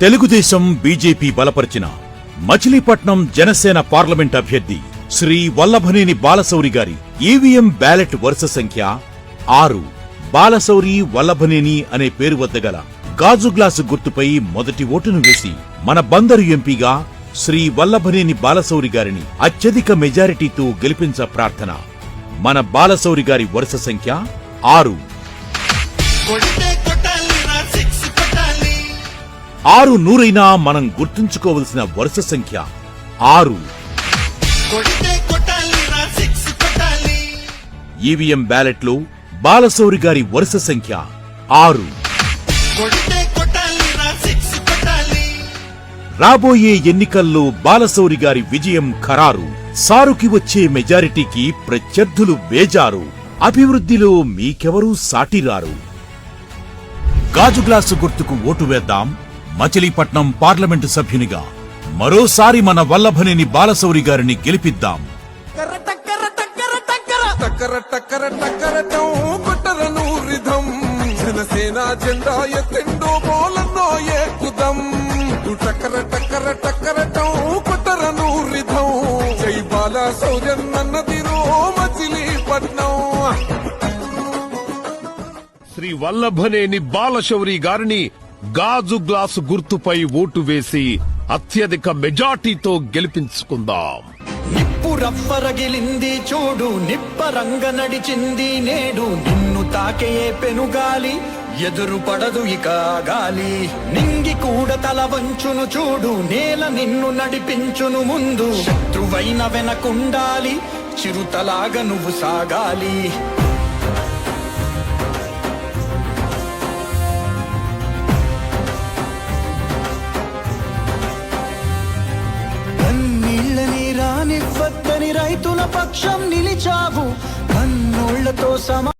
Telugu Desam BJP బలపరిచిన Machilipatnam Janasena parliament అభ్యర్థి శ్రీ వల్లభనేని బాలశౌరి గారి ఈవీఎం బ్యాలెట్ వరుస సంఖ్య ఆరు. బాలశౌరి వల్లభనేని అనే పేరు వద్ద గల గాజు గ్లాసు గుర్తుపై మొదటి ఓటును వేసి మన బందరు ఎంపీగా శ్రీ వల్లభనేని బాలశౌరి గారిని అత్యధిక మెజారిటీతో గెలిపించ ప్రార్థన. మన బాలశౌరి గారి వరుస సంఖ్య ఆరు. ఆరు నూరైనా మనం గుర్తుంచుకోవలసిన వరుస సంఖ్య ఆరు. ఈవీఎం బ్యాలెట్లో బాలశౌరి గారి వరుస సంఖ్య ఆరు. రాబోయే ఎన్నికల్లో బాలశౌరి గారి విజయం ఖరారు. సారుకి వచ్చే మెజారిటీకి ప్రత్యర్థులు బేజారు. అభివృద్ధిలో మీకెవరూ సాటిరారు. గాజు గ్లాసు గుర్తుకు ఓటు వేద్దాం. మచిలీపట్నం పార్లమెంటు సభ్యునిగా మరోసారి మన వల్లభనేని బాలశౌరి గారిని గెలిపిద్దాం. టక్కర టక్కర టక్కరటం కొట్టరను రిధం జనసేన జెండా ఎత్తెండో బోలన్నో ఏకుదం టక్కర టక్కర టక్కరటం కొట్టరను రిధం జై బాల సౌజన్నదిరో మచిలీపట్నం శ్రీ వల్లభనేని బాలశౌరి గారిని గాజు గ్లాసు గుర్తుపై ఓటు వేసి అత్యధిక మెజార్టీతో గెలిపించుకుందాం. నిప్పు రవ్వరగిలింది చూడు నిప్పరంగ నడిచింది నేడు. నిన్ను తాకే పెనుగాలి ఎదురు పడదు ఇక గాలి. నింగి కూడా తల వంచును చూడు నేల నిన్ను నడిపించును ముందు. శత్రువైన వెనకుండాలి చిరుతలాగా నువ్వు సాగాలి. రైతుల పక్షం నిలిచావు. కన్నోళ్ళతో సమా